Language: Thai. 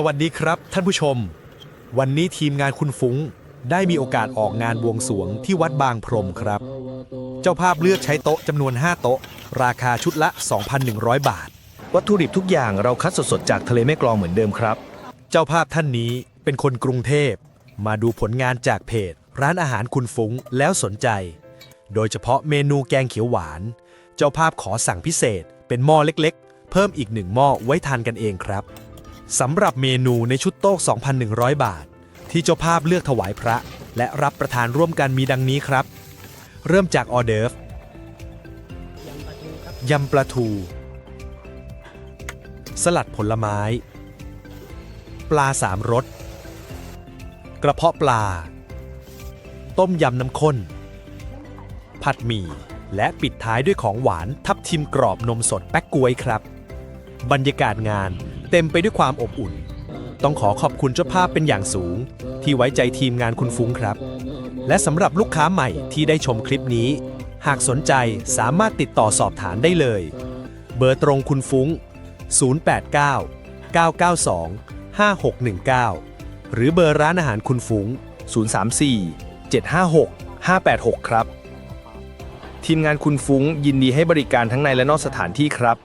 สวัสดีครับ ท่านผู้ชม วันนี้ทีมงานคุณฟุ้ง ได้มีโอกาสออกงานบวงสวงที่วัดบางพรมครับ เจ้าภาพเลือกใช้โต๊ะจำนวน 5 โต๊ะ ราคาชุดละ 2,100 บาท วัตถุดิบทุกอย่างเราคัดสดๆ จากทะเลแม่กลองเหมือนเดิมครับ เจ้าภาพท่านนี้เป็นคนกรุงเทพ มาดูผลงานจากเพจ ร้านอาหารคุณฟุ้งแล้วสนใจ โดยเฉพาะเมนูแกงเขียวหวาน เจ้าภาพขอสั่งพิเศษ เป็นหม้อเล็กๆ เพิ่มอีกหนึ่งหม้อไว้ทานกันเองครับ สำหรับเมนูในชุดโต๊ะ 2,100 บาท ที่เจ้าภาพเลือกถวายพระ และรับประทานร่วมกันมีดังนี้ครับ เริ่มจากออเดิร์ฟยำปลาทู สลัดผลไม้ ปลาสามรส กระเพาะปลา ต้มยำน้ำข้น ผัดหมี่ และปิดท้ายด้วยของหวานทับทิมกรอบนมสดแป๊กกวยครับ บรรยากาศงาน เต็มไปด้วยความอบอุ่น ต้องขอขอบคุณเจ้าภาพเป็นอย่างสูง ที่ไว้ใจทีมงานคุณฟุ้งครับ และสำหรับลูกค้าใหม่ที่ได้ชมคลิปนี้ หากสนใจสามารถติดต่อสอบถามได้เลย เบอร์ตรงคุณฟุ้ง 089 992 5619 หรือเบอร์ร้านอาหารคุณฟุ้ง 034 756 586 ครับ ทีมงานคุณฟุ้งยินดีให้บริการทั้งในและนอกสถานที่ครับ